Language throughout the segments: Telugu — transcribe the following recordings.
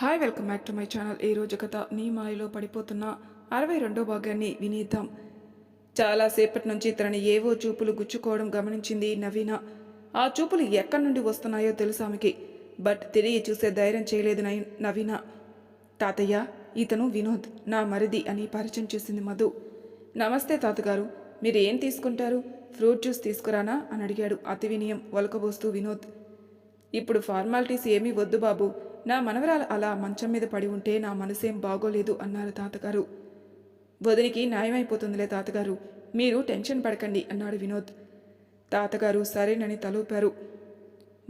Hi welcome back to my channel. ఈ రోజు కథ నీ మాయలో పడిపోతున్న అరవై రెండో భాగాన్ని వినేద్దాం. చాలాసేపటి నుంచి తనని ఏవో చూపులు గుచ్చుకోవడం గమనించింది నవీన. ఆ చూపులు ఎక్కడి నుండి వస్తున్నాయో తెలుసు ఆమెకి. బట్ తిరిగి చూసే ధైర్యం చేయలేదు నై- నవీన. తాతయ్య ఇతను వినోద్ నా మరిది అని పరిచయం చేసింది మధు. నమస్తే తాతగారు మీరు ఏం తీసుకుంటారు? ఫ్రూట్ జ్యూస్ తీసుకురానా? అని అడిగాడు అతి వినయం వలకబోస్తూ వినోద్. ఇప్పుడు ఫార్మాలిటీస్ ఏమీ వద్దు బాబు. నా మనవరాలు అలా మంచం మీద పడి ఉంటే నా మనసేం బాగోలేదు అన్నారు తాతగారు. వదినికి న్యాయమైపోతుందిలే తాతగారు. మీరు టెన్షన్ పడకండి అన్నాడు వినోద్. తాతగారు సరేనని తలూపారు.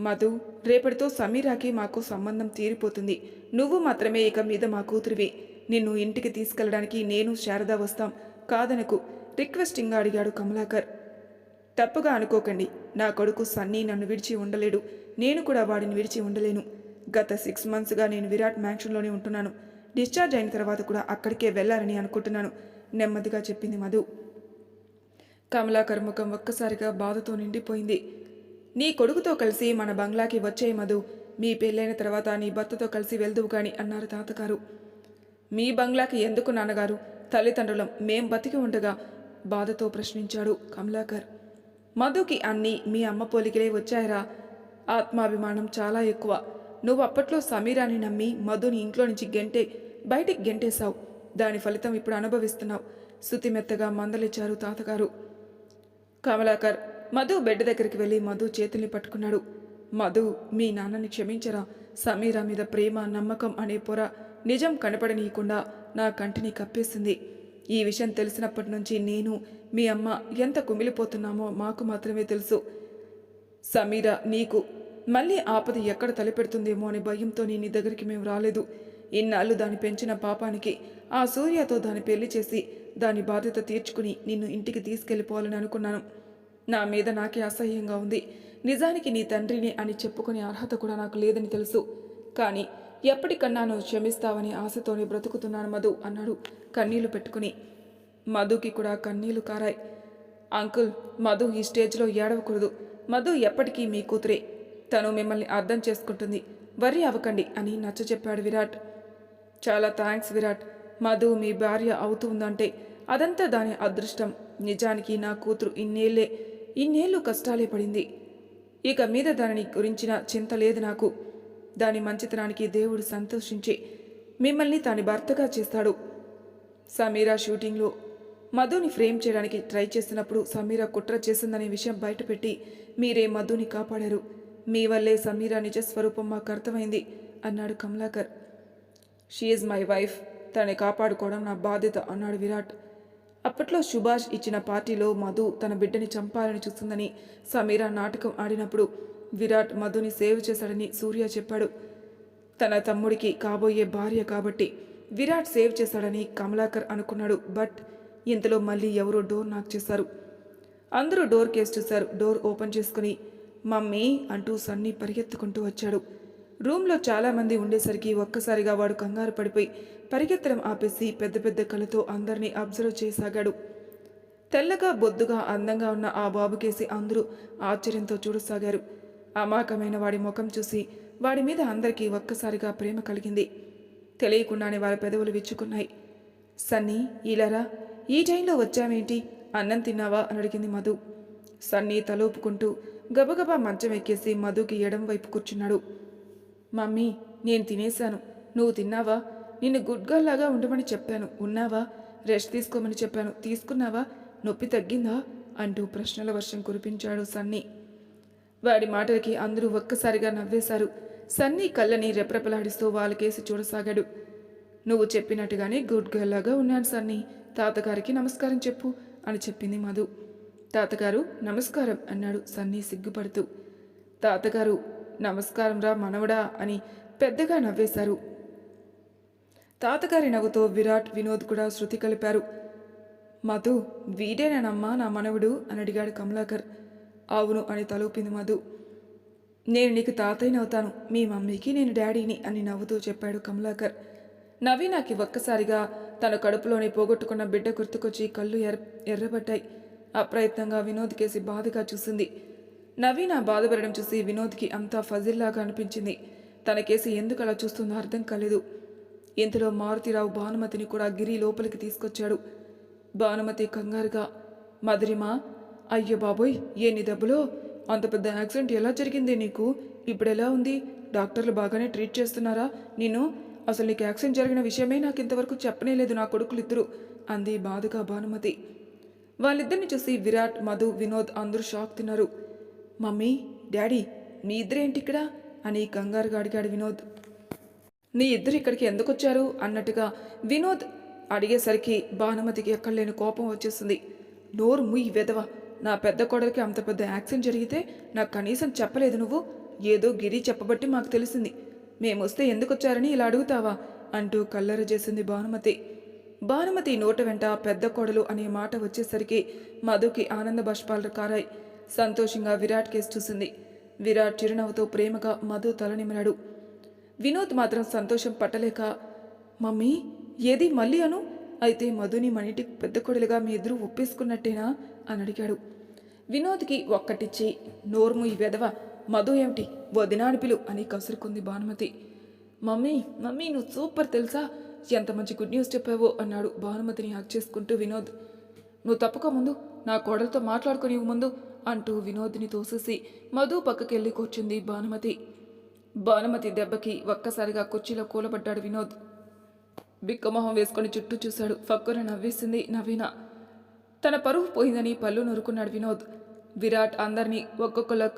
మధు రేపటితో సమీరాకి మాకు సంబంధం తీరిపోతుంది. నువ్వు మాత్రమే ఇక మీద మా కూతురివి. నిన్ను ఇంటికి తీసుకెళ్ళడానికి నేను శారద వస్తాం. కాదనకు. రిక్వెస్టింగ్గా అడిగాడు కమలాకర్. తప్పుగా అనుకోకండి. నా కొడుకు సన్నీ నన్ను విడిచి ఉండలేడు. నేను కూడా వాడిని విడిచి ఉండలేను. గత సిక్స్ మంత్స్గా నేను విరాట్ మ్యాన్షన్లోనే ఉంటున్నాను. డిశ్చార్జ్ అయిన తర్వాత కూడా అక్కడికే వెళ్ళాలని అనుకుంటున్నాను. నెమ్మదిగా చెప్పింది మధు. కమలాకర్ ముఖం ఒక్కసారిగా బాధతో నిండిపోయింది. నీ కొడుకుతో కలిసి మన బంగ్లాకి వచ్చే మధు. మీ పెళ్ళైన తర్వాత నీ భర్తతో కలిసి వెళ్దువు కానీ అన్నారు తాతగారు. మీ బంగ్లాకి ఎందుకు నాన్నగారు? తల్లిదండ్రులం మేం బతికి ఉండగా బాధతో ప్రశ్నించాడు కమలాకర్. మధుకి అన్నీ మీ అమ్మ పోలికలే వచ్చాయరా. ఆత్మాభిమానం చాలా ఎక్కువ. నువ్వు అప్పట్లో సమీరాని నమ్మి మధుని ఇంట్లో నుంచి గెంటే బయటికి గెంటేశావు. దాని ఫలితం ఇప్పుడు అనుభవిస్తున్నావు. శుతిమెత్తగా మందలిచ్చారు తాతగారు. కమలాకర్ మధు బెడ్ దగ్గరికి వెళ్ళి మధు చేతుల్ని పట్టుకున్నాడు. మధు మీ నాన్నని క్షమించరా. సమీరా మీద ప్రేమ నమ్మకం అనే పొర నిజం కనపడనీయకుండా నా కంటిని కప్పేసింది. ఈ విషయం తెలిసినప్పటి నుంచి నేను మీ అమ్మ ఎంత కుమిలిపోతున్నామో మాకు మాత్రమే తెలుసు. సమీర నీకు మళ్ళీ ఆపద ఎక్కడ తలపెడుతుందేమో అనే భయంతో నీ నీ దగ్గరికి మేము రాలేదు. ఇన్నాళ్ళు దాన్ని పెంచిన పాపానికి ఆ సూర్యతో దాన్ని పెళ్ళి చేసి దాని బాధ్యత తీర్చుకుని నిన్ను ఇంటికి తీసుకెళ్ళిపోవాలని అనుకున్నాను. నా మీద నాకే అసహ్యంగా ఉంది. నిజానికి నీ తండ్రిని అని చెప్పుకునే అర్హత కూడా నాకు లేదని తెలుసు. కానీ ఎప్పటికన్నా నువ్వు క్షమిస్తావని ఆశతోనే బ్రతుకుతున్నాను మధు అన్నాడు. కన్నీళ్ళు పెట్టుకుని. మధుకి కూడా కన్నీళ్ళు కారాయి. అంకుల్ మధు ఈ స్టేజ్లో ఏడవకూడదు. మధు ఎప్పటికీ మీ కూతురే. తను మిమ్మల్ని అర్థం చేసుకుంటుంది. వరి అవ్వకండి అని నచ్చ చెప్పాడు విరాట్. చాలా థ్యాంక్స్ విరాట్. మధు మీ భార్య అవుతుందంటే అదంతా దాని అదృష్టం. నిజానికి నా కూతురు ఇన్నేళ్ళే ఇన్నేళ్ళు కష్టాలే పడింది. ఇక మీద దానిని గురించిన చింత లేదు నాకు. దాని మంచితనానికి దేవుడు సంతోషించి మిమ్మల్ని తాని భర్తగా చేస్తాడు. సమీరా షూటింగ్లో మధుని ఫ్రేమ్ చేయడానికి ట్రై చేసినప్పుడు సమీరా కుట్ర చేసిందనే విషయం బయటపెట్టి మీరే మధుని కాపాడారు. మీ వల్లే సమీరా నిజ స్వరూపం మాకు అర్థమైంది అన్నాడు కమలాకర్. షీఈ్ మై వైఫ్ తనని కాపాడుకోవడం నా బాధ్యత అన్నాడు విరాట్. అప్పట్లో సుభాష్ ఇచ్చిన పార్టీలో మధు తన బిడ్డని చంపాలని చూస్తుందని సమీరా నాటకం ఆడినప్పుడు విరాట్ మధుని సేవ్ చేశాడని సూర్య చెప్పాడు. తన తమ్ముడికి కాబోయే భార్య కాబట్టి విరాట్ సేవ్ చేశాడని కమలాకర్ అనుకున్నాడు. బట్ ఇంతలో మళ్ళీ ఎవరో డోర్ నాక్ చేశారు. అందరూ డోర్ కేసు చూశారు. డోర్ ఓపెన్ చేసుకుని మమ్మీ అంటూ సన్నీ పరిగెత్తుకుంటూ వచ్చాడు. రూమ్లో చాలామంది ఉండేసరికి ఒక్కసారిగా వాడు కంగారు పడిపోయి పరిగెత్తడం ఆపేసి పెద్ద పెద్ద కళ్ళతో అందరినీ అబ్జర్వ్ చేయసాగాడు. తెల్లగా బొద్దుగా అందంగా ఉన్న ఆ బాబుకేసి అందరూ ఆశ్చర్యంతో చూడసాగారు. అమాయకమైన వాడి ముఖం చూసి వాడి మీద అందరికీ ఒక్కసారిగా ప్రేమ కలిగింది. తెలియకుండానే వారి పెదవులు విచ్చుకున్నాయి. సన్నీ ఇలారా ఈ టైంలో వచ్చావేంటి? అన్నం తిన్నావా? అని అడిగింది మధు. సన్నీ తలూపుకుంటూ గబగబా మంచం ఎక్కేసి మధుకి ఎడం వైపు కూర్చున్నాడు. మమ్మీ నేను తినేశాను. నువ్వు తిన్నావా? నిన్ను గుడ్ గర్ల్ లాగా ఉండమని చెప్పాను. ఉన్నావా? రెస్ట్ తీసుకోమని చెప్పాను. తీసుకున్నావా? నొప్పి తగ్గిందా? అంటూ ప్రశ్నల వర్షం కురిపించాడు సన్నీ. వాడి మాటలకి అందరూ ఒక్కసారిగా నవ్వేశారు. సన్నీ కళ్ళని రెప్రపలాడిస్తూ వాళ్ళకేసి చూడసాగాడు. నువ్వు చెప్పినట్టుగానే గుడ్ గర్ల్ లాగా ఉన్నాను సన్నీ. తాతగారికి నమస్కారం చెప్పు అని చెప్పింది మధు. తాతగారు నమస్కారం అన్నాడు సన్నీ సిగ్గుపడుతూ. తాతగారు నమస్కారం రా మనవడా అని పెద్దగా నవ్వేశారు. తాతగారి నవ్వుతో విరాట్ వినోద్ కూడా శృతి కలిపారు. మధు వీడేనేనమ్మా నా మనవడు అని అడిగాడు కమలాకర్. అవును అని తలూపింది మధు. నేను నీకు తాతయ్యనవుతాను. మీ మమ్మీకి నేను డాడీని అని నవ్వుతూ చెప్పాడు కమలాకర్. నవీనాకి ఒక్కసారిగా తన కడుపులోని పోగొట్టుకున్న బిడ్డ గుర్తుకొచ్చి కళ్ళు ఎర్ర ఎర్రబడ్డాయి. అప్రయత్నంగా వినోద్ కేసి బాధగా చూసింది. నవీన బాధపడడం చూసి వినోద్కి అంతా ఫజిల్లాగా అనిపించింది. తన కేసి ఎందుకు అలా చూస్తుందో అర్థం కాలేదు. ఇంతలో మారుతిరావు భానుమతిని కూడా గిరి లోపలికి తీసుకొచ్చాడు. భానుమతి కంగారుగా మధురిమా అయ్యో బాబోయ్ ఎన్ని దెబ్బలో? అంత పెద్ద యాక్సిడెంట్ ఎలా జరిగింది నీకు? ఇప్పుడు ఎలా ఉంది? డాక్టర్లు బాగానే ట్రీట్ చేస్తున్నారా? నేను అసలు నీకు యాక్సిడెంట్ జరిగిన విషయమే నాకు ఇంతవరకు చెప్పనే లేదు నా ఇద్దరు అంది బాధగా భానుమతి. వాళ్ళిద్దరిని చూసి విరాట్ మధు వినోద్ అందరూ షాక్ తిన్నారు. మమ్మీ డాడీ మీ ఇద్దరేంటి ఇక్కడ? అని కంగారుగా అడిగాడు వినోద్. నీ ఇద్దరు ఇక్కడికి ఎందుకు వచ్చారు అన్నట్టుగా వినోద్ అడిగేసరికి భానుమతికి ఎక్కడలేని కోపం వచ్చేస్తుంది నోరు ముయ్యి వెదవ నా పెద్ద కోడలికి అంత పెద్ద యాక్సిడెంట్ జరిగితే నాకు కనీసం చెప్పలేదు నువ్వు. ఏదో గిరి చెప్పబట్టి మాకు తెలిసింది. మేమొస్తే ఎందుకొచ్చారని ఇలా అడుగుతావా? అంటూ కల్లర చేసింది భానుమతి. భానుమతి నోట వెంట పెద్ద కోడలు అనే మాట వచ్చేసరికి మధుకి ఆనంద బాష్పాలు కారాయి. సంతోషంగా విరాట్ కేసు చూసింది. విరాట్ చిరునవ్వుతో ప్రేమగా మధు తలనిమిరాడు వినోద్ మాత్రం సంతోషం పట్టలేక మమ్మీ ఏది మళ్ళీ అను? అయితే మధుని మన ఇంటికి పెద్ద కొడలుగా మీ ఇద్దరు ఒప్పేసుకున్నట్టేనా? అని అడిగాడు. వినోద్కి ఒక్కటిచ్చి నోర్ము ఈ వెదవ మధు ఏమిటి? వదినాడిపిలు అని కసురుకుంది భానుమతి. మమ్మీ మమ్మీ నువ్వు సూపర్ తెలుసా? ఎంత మంచి గుడ్ న్యూస్ చెప్పావో అన్నాడు భానుమతిని హక్ చేసుకుంటూ వినోద్. నువ్వు తప్పక ముందు నా కోడలతో మాట్లాడుకుని ముందు అంటూ వినోద్ని తోసేసి మధు పక్కకెళ్ళి కూర్చుంది భానుమతి. భానుమతి దెబ్బకి ఒక్కసారిగా కుర్చీలో కూలబడ్డాడు వినోద్. బిక్కమొహం వేసుకొని చుట్టూ చూశాడు. ఫక్కున నవ్వేసింది నవీన. తన పరువు పోయిందని పళ్ళు నురుకున్నాడు వినోద్. విరాట్ అందరినీ ఒక్కొక్కల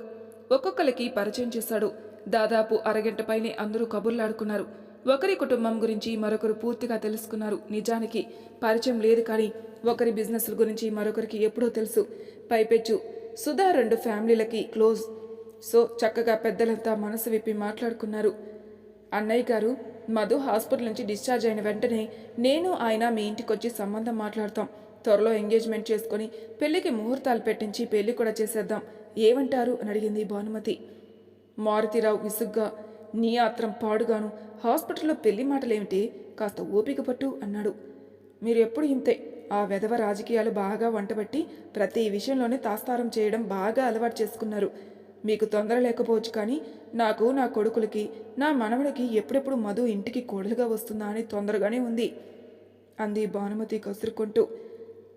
ఒక్కొక్కరికి పరిచయం చేశాడు. దాదాపు అరగంట పైనే అందరూ కబుర్లాడుకున్నారు. ఒకరి కుటుంబం గురించి మరొకరు పూర్తిగా తెలుసుకున్నారు. నిజానికి పరిచయం లేదు కానీ ఒకరి బిజినెస్ల గురించి మరొకరికి ఎప్పుడో తెలుసు. పైపెచ్చు సుధా రెండు ఫ్యామిలీలకి క్లోజ్. సో చక్కగా పెద్దలంతా మనసు విప్పి మాట్లాడుకున్నారు. అన్నయ్య గారు మధు హాస్పిటల్ నుంచి డిశ్చార్జ్ అయిన వెంటనే నేను ఆయన మీ ఇంటికి వచ్చి సంబంధం మాట్లాడతాం. త్వరలో ఎంగేజ్మెంట్ చేసుకొని పెళ్ళికి ముహూర్తాలు పెట్టించి పెళ్ళి కూడా చేసేద్దాం. ఏమంటారు? అని అడిగింది భానుమతి. మారుతిరావు విసుగ్గా నీ ఆత్రం పాడుగాను హాస్పిటల్లో పెళ్ళి మాటలేమిటి? కాస్త ఓపిక పట్టు అన్నాడు. మీరు ఎప్పుడు ఇంతే. ఆ వెధవ రాజకీయాలు బాగా వంటబట్టి ప్రతి విషయంలోనే తాస్తారం చేయడం బాగా అలవాటు చేసుకున్నారు. మీకు తొందర లేకపోవచ్చు కానీ నాకు నా కొడుకులకి నా మనవడికి ఎప్పుడెప్పుడు మధు ఇంటికి కోడలుగా వస్తుందా అని తొందరగానే ఉంది. అంది భానుమతి కసురుకుంటూ.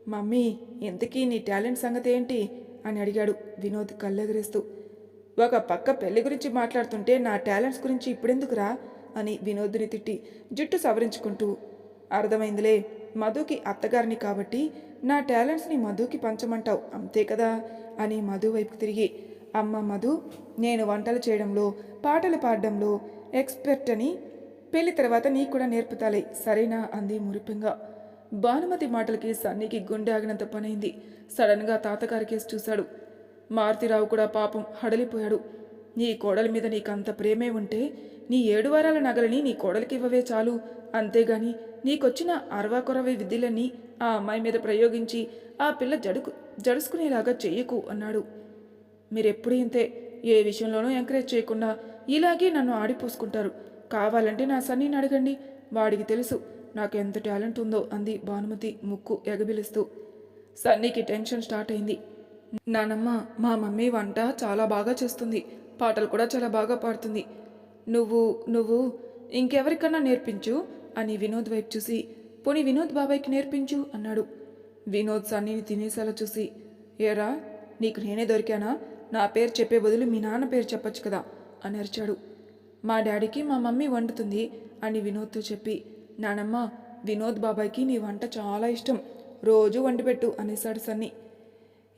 మమ్మీ ఇంతకీ నీ టాలెంట్ సంగతి ఏంటి అని అడిగాడు వినోద్ కళ్ళెగరేస్తూ. ఒక పక్క పెళ్ళి గురించి మాట్లాడుతుంటే నా టాలెంట్స్ గురించి ఇప్పుడెందుకురా? అని వినోద్ని తిట్టి జుట్టు సవరించుకుంటూ. అర్థమైందిలే మధుకి అత్తగారిని కాబట్టి నా టాలెంట్స్ని మధుకి పంచమంటావు అంతే కదా? అని మధు వైపు తిరిగి. అమ్మ మధు నేను వంటలు చేయడంలో పాటలు పాడడంలో ఎక్స్పర్ట్ అని పెళ్ళి తర్వాత నీకు కూడా నేర్పుతాలే సరేనా? అంది మురిపింగా. భానుమతి మాటలకి సన్నీకి గుండె ఆగినంత పనైంది. సడన్గా తాతగారి కేసు చూశాడు. మారుతిరావు కూడా పాపం హడలిపోయాడు. నీ కోడలి మీద నీకంత ప్రేమే ఉంటే నీ ఏడు వారాల నగలని నీ కోడలికి ఇవ్వవే చాలు. అంతేగాని నీకొచ్చిన అరవా కొరవై ఆ అమ్మాయి మీద ప్రయోగించి ఆ పిల్ల జడుకు జడుసుకునేలాగా చెయ్యకు అన్నాడు. మీరెప్పుడు ఇంతే ఏ విషయంలోనూ ఎంకరేజ్ చేయకుండా ఇలాగే నన్ను ఆడిపోసుకుంటారు. కావాలంటే నా సన్నీని అడగండి. వాడికి తెలుసు నాకు ఎంత టాలెంట్ ఉందో అంది భానుమతి ముక్కు ఎగబిలుస్తూ. సన్నీకి టెన్షన్ స్టార్ట్ అయింది. నానమ్మ మా మమ్మీ వంట చాలా బాగా చేస్తుంది. పాటలు కూడా చాలా బాగా పాడుతుంది. నువ్వు నువ్వు ఇంకెవరికన్నా నేర్పించు అని వినోద్ వైపు చూసి. పోనీ వినోద్ బాబాయ్కి నేర్పించు అన్నాడు. వినోద్ సన్నీని తినేసేలా చూసి. ఏరా నీకు నేనే దొరికానా? నా పేరు చెప్పే బదులు మీ నాన్న పేరు చెప్పొచ్చు కదా అని అరిచాడు. మా డాడీకి మా మమ్మీ వండుతుంది అని వినోద్తో చెప్పి. నానమ్మ వినోద్ బాబాయ్కి నీ వంట చాలా ఇష్టం. రోజు వండిపెట్టు అనేసాడు సన్నీ.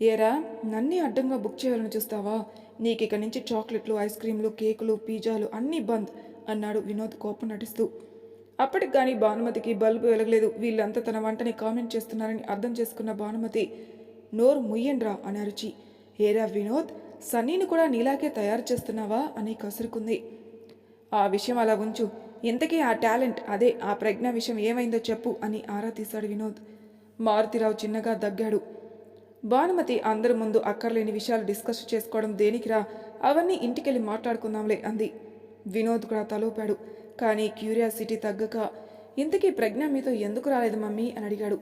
ఏరా నన్నీ అడ్డంగా బుక్ చేయాలని చూస్తావా? నీకు ఇక నుంచి చాక్లెట్లు ఐస్ క్రీమ్లు కేకులు పిజ్జాలు అన్నీ బంద్ అన్నాడు వినోద్ కోపం నటిస్తూ. అప్పటికి కానీ భానుమతికి బల్బు వెలగలేదు. వీళ్ళంతా తన వంటని కామెంట్ చేస్తున్నారని అర్థం చేసుకున్న భానుమతి నోరు ముయ్యండ్రా అని అరిచి ఏరా వినోద్ సన్నీని కూడా నీలాగే తయారు చేస్తున్నావా? అని కసురుకుంది. ఆ విషయం అలా ఉంచు. ఇంతకీ ఆ టాలెంట్ అదే ఆ ప్రజ్ఞ విషయం ఏమైందో చెప్పు అని ఆరా తీశాడు వినోద్. మారుతిరావు చిన్నగా దగ్గాడు. భానుమతి అందరి ముందు అక్కర్లేని విషయాలు డిస్కస్ చేసుకోవడం దేనికిరా అవన్నీ ఇంటికెళ్ళి మాట్లాడుకుందాంలే అంది. వినోద్ కూడా తలూపాడు. కానీ క్యూరియాసిటీ తగ్గక ఇంతకీ ప్రజ్ఞ మీతో ఎందుకు రాలేదు మమ్మీ? అని అడిగాడు.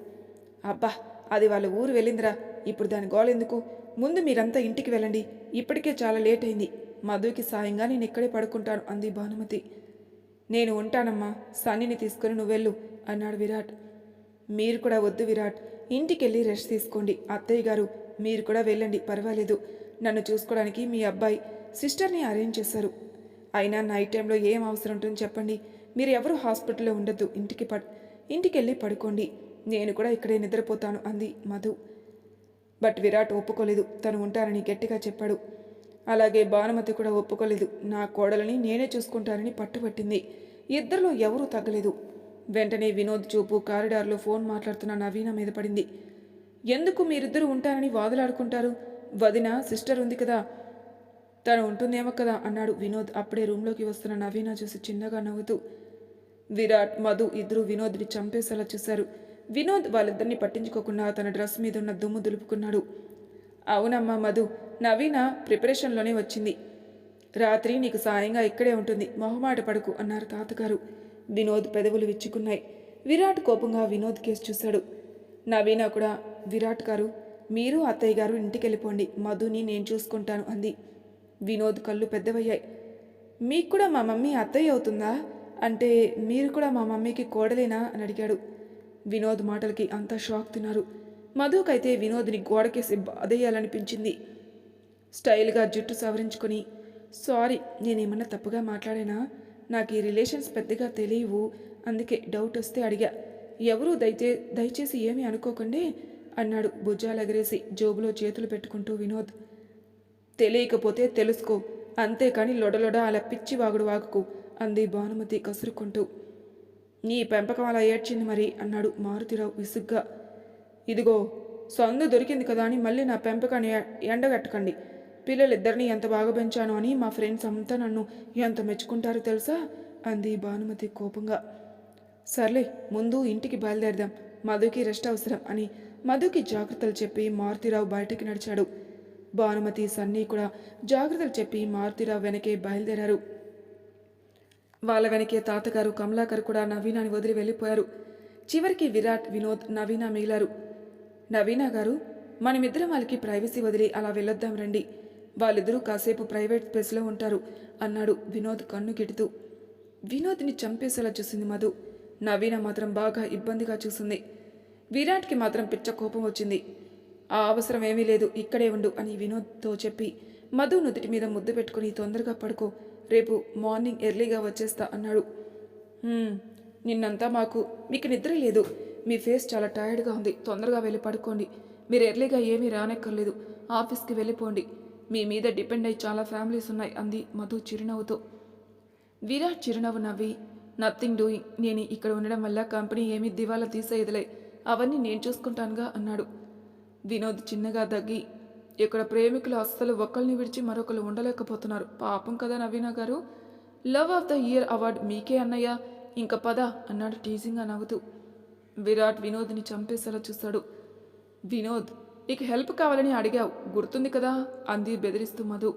అబ్బా అది వాళ్ళ ఊరు వెళ్ళిందిరా. ఇప్పుడు దాని గోలెందుకు ముందు మీరంతా ఇంటికి వెళ్ళండి. ఇప్పటికే చాలా లేట్ అయింది. మధుకి సాయంగా నేను ఇక్కడే పడుకుంటాను అంది భానుమతి. నేను ఉంటానమ్మా సన్నిని తీసుకుని నువ్వెళ్ళు అన్నాడు విరాట్. మీరు కూడా వద్దు విరాట్ ఇంటికెళ్ళి రెస్ట్ తీసుకోండి. అత్తయ్య గారు మీరు కూడా వెళ్ళండి పర్వాలేదు. నన్ను చూసుకోవడానికి మీ అబ్బాయి సిస్టర్ని అరేంజ్ చేశారు. అయినా నైట్ టైంలో ఏం అవసరం ఉంటుందో చెప్పండి. మీరు ఎవరు హాస్పిటల్లో ఉండొద్దు ఇంటికి పడ్ ఇంటికెళ్ళి పడుకోండి. నేను కూడా ఇక్కడే నిద్రపోతాను అంది మధు. బట్ విరాట్ ఒప్పుకోలేదు తను ఉంటానని గట్టిగా చెప్పాడు. అలాగే భానుమతి కూడా ఒప్పుకోలేదు. నా కోడలని నేనే చూసుకుంటానని పట్టుబట్టింది. ఇద్దరిలో ఎవరూ తగ్గలేదు. వెంటనే వినోద్ చూపు కారిడార్లో ఫోన్ మాట్లాడుతున్న నవీన మీద పడింది. ఎందుకు మీరిద్దరూ ఉంటారని వాదులాడుకుంటారు? వదిన సిస్టర్ ఉంది కదా. తను ఉంటుందేమో కదా అన్నాడు వినోద్ అప్పుడే రూమ్లోకి వస్తున్న నవీన చూసి చిన్నగా నవ్వుతూ. విరాట్ మధు ఇద్దరు వినోద్ని చంపేసేలా చూశారు. వినోద్ వాళ్ళిద్దరిని పట్టించుకోకుండా తన డ్రెస్ మీద ఉన్న దుమ్ము దులుపుకున్నాడు. అవునమ్మా మధు నవీన ప్రిపరేషన్లోనే వచ్చింది. రాత్రి నీకు సాయంగా ఇక్కడే ఉంటుంది మొహమాట పడుకు అన్నారు తాతగారు. వినోద్ పెదవులు విచ్చుకున్నాయి. విరాట్ కోపంగా వినోద్ కేసు చూశాడు. నవీన కూడా విరాట్ గారు మీరు అత్తయ్య గారు ఇంటికి వెళ్ళిపోండి మధుని నేను చూసుకుంటాను అంది. వినోద్ కళ్ళు పెద్దవయ్యాయి. మీకు కూడా మా మమ్మీ అత్తయ్య అవుతుందా? అంటే మీరు కూడా మా మమ్మీకి కోడలేనా? అని అడిగాడు. వినోద్ మాటలకి అంతా షాక్ తిన్నారు. మధుకైతే వినోద్ని గోడకేసి బాధేయాలనిపించింది. స్టైల్గా జుట్టు సవరించుకొని సారీ నేనేమన్నా తప్పుగా మాట్లాడానా? నాకు ఈ రిలేషన్స్ పెద్దగా తెలియవు. అందుకే డౌట్ వస్తే అడిగా. ఎవరూ దయచే దయచేసి ఏమీ అనుకోకండి? అన్నాడు భుజాలెగరేసి జోబులో చేతులు పెట్టుకుంటూ వినోద్. తెలియకపోతే తెలుసుకో. అంతేకాని లొడలొడ అలా పిచ్చి వాగుడు వాగుకు అంది భానుమతి కసురుకుంటూ. నీ పెంపకం అలా ఏడ్చింది మరి? అన్నాడు మారుతిరావు విసుగ్గా. ఇదిగో సందు దొరికింది కదా అని మళ్ళీ నా పెంపకాన్ని ఎండగట్టకండి. పిల్లలిద్దరిని ఎంత బాగా పెంచాను అని మా ఫ్రెండ్స్ అంతా నన్ను ఎంత మెచ్చుకుంటారో తెలుసా? అంది భానుమతి కోపంగా. సర్లే ముందు ఇంటికి బయలుదేరదాం. మధుకి రెస్ట్ అవసరం అని మధుకి జాగ్రత్తలు చెప్పి మారుతిరావు బయటకి నడిచాడు. భానుమతి సన్నీ కూడా జాగ్రత్తలు చెప్పి మారుతిరావు వెనకే బయలుదేరారు. వాళ్ళ వెనకే తాతగారు కమలాకర్ కూడా నవీనాని వదిలి వెళ్ళిపోయారు. చివరికి విరాట్ వినోద్ నవీన మిగిలారు. నవీన గారు మనమిద్దరం వాళ్ళకి ప్రైవసీ వదిలి అలా వెళ్ళొద్దాం రండి. వాళ్ళిద్దరూ కాసేపు ప్రైవేట్ స్పేస్లో ఉంటారు అన్నాడు వినోద్ కన్ను గిడుతూ వినోద్ని చంపేసేలా చూసింది మధు. నవీన మాత్రం బాగా ఇబ్బందిగా చూసింది. విరాట్కి మాత్రం పిచ్చ కోపం వచ్చింది. ఆ అవసరం ఏమీ లేదు ఇక్కడే ఉండు అని వినోద్తో చెప్పి మధు నుదుటి మీద ముద్దు పెట్టుకుని తొందరగా పడుకో రేపు మార్నింగ్ ఎర్లీగా వచ్చేస్తా అన్నాడు. నిన్నంతా మాకు మీకు నిద్ర లేదు. మీ ఫేస్ చాలా టైర్డ్గా ఉంది. తొందరగా వెళ్ళి పడుకోండి. మీరు ఎర్లీగా ఏమీ రానక్కర్లేదు. ఆఫీస్కి వెళ్ళిపోండి. మీ మీద డిపెండ్ అయ్యి చాలా ఫ్యామిలీస్ ఉన్నాయి అంది మధు చిరునవ్వుతో. విరాట్ చిరునవ్వు నవ్వి నథింగ్ డూయింగ్. నేను ఇక్కడ ఉండడం వల్ల కంపెనీ ఏమీ దివాలా తీసేయదులే. అవన్నీ నేను చూసుకుంటానుగా అన్నాడు. వినోద్ చిన్నగా దగ్గి ఇక్కడ ప్రేమికులు అస్సలు ఒకరిని విడిచి మరొకరు ఉండలేకపోతున్నారు. పాపం కదా నవీనా గారు. Love of the year award మీకే అన్నయ్య. ఇంక పద అన్నాడు టీజింగ్గా నవ్వుతూ. విరాట్ వినోద్ని చంపేసేలా చూశాడు వినోద్ నీకు హెల్ప్ కావాలని అడిగావు గుర్తుంది కదా? అంది బెదిరిస్తూ మధు.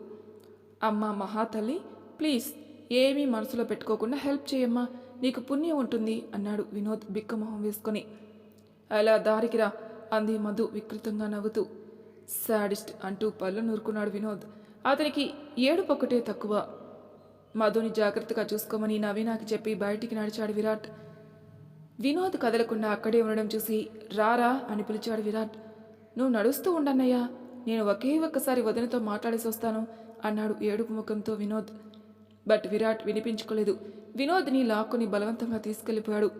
అమ్మా మహాతల్లి ప్లీజ్ ఏమీ మనసులో పెట్టుకోకుండా హెల్ప్ చేయమ్మా నీకు పుణ్యం ఉంటుంది అన్నాడు వినోద్ బిక్కమొహం వేసుకొని. అలా దారికిరా అంది మధు వికృతంగా నవ్వుతూ. సాడిస్ట్ అంటూ పళ్ళు నూరుకున్నాడు వినోద్. అతనికి ఏడుపు తక్కువ. మధుని జాగ్రత్తగా చూసుకోమని నవీనాకి చెప్పి బయటికి నడిచాడు విరాట్. వినోద్ కదలకుండా అక్కడే ఉండడం చూసి రారా అని పిలిచాడు విరాట్. నువ్వు నడుస్తూ ఉండన్నయ్యా నేను ఒకే ఒక్కసారి వదినతో మాట్లాడేసి వస్తాను అన్నాడు ఏడుపు ముఖంతో వినోద్. బట్ విరాట్ వినిపించుకోలేదు. వినోద్ని లాక్కుని బలవంతంగా తీసుకెళ్ళిపోయాడు.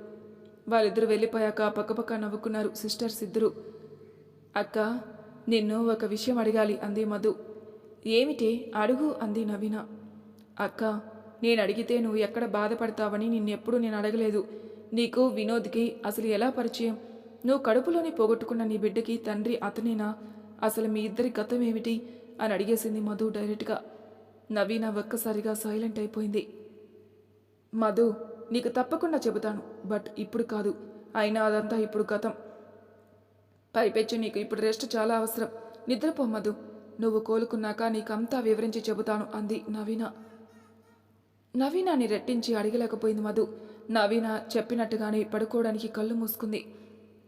వాళ్ళిద్దరూ వెళ్ళిపోయాక పక్కపక్క నవ్వుకున్నారు సిస్టర్స్ ఇద్దరు. అక్క నిన్ను ఒక విషయం అడగాలి అంది మధు. ఏమిటి? అడుగు అంది నవీన. అక్క నేను అడిగితే నువ్వు ఎక్కడ బాధపడతావని నిన్నెప్పుడు నేను అడగలేదు. నీకు వినోద్కి అసలు ఎలా పరిచయం? నువ్వు కడుపులోని పోగొట్టుకున్న నీ బిడ్డకి తండ్రి అతనేనా? అసలు మీ ఇద్దరి గతం ఏమిటి? అని అడిగేసింది మధు డైరెక్ట్గా. నవీన ఒక్కసారిగా సైలెంట్ అయిపోయింది. మధు నీకు తప్పకుండా చెబుతాను బట్ ఇప్పుడు కాదు. అయినా అదంతా ఇప్పుడు గతం. పైపెచ్చు నీకు ఇప్పుడు రెస్ట్ చాలా అవసరం. నిద్రపో మధు. నువ్వు కోలుకున్నాక నీకంతా వివరించి చెబుతాను అంది నవీన. నవీనాని రెట్టించి అడగలేకపోయింది మధు. నవీన చెప్పినట్టుగానే పడుకోవడానికి కళ్ళు మూసుకుంది.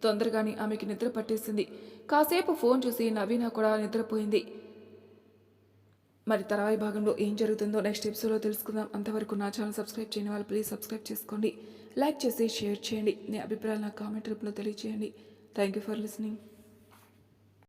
తొందరగానే ఆమెకి నిద్ర పట్టేసింది. కాసేపు ఫోన్ చూసి నవీన కూడా నిద్రపోయింది. మరి తర్వాయి భాగంలో ఏం జరుగుతుందో నెక్స్ట్ ఎపిసోడ్లో తెలుసుకుందాం. అంతవరకు నా ఛానల్ సబ్స్క్రైబ్ చేయని వాళ్ళు ప్లీజ్ సబ్స్క్రైబ్ చేసుకోండి. లైక్ చేసి షేర్ చేయండి. మీ అభిప్రాయాలు నా కామెంట్ రూపంలో తెలియజేయండి థ్యాంక్ యూ ఫర్ లిసనింగ్.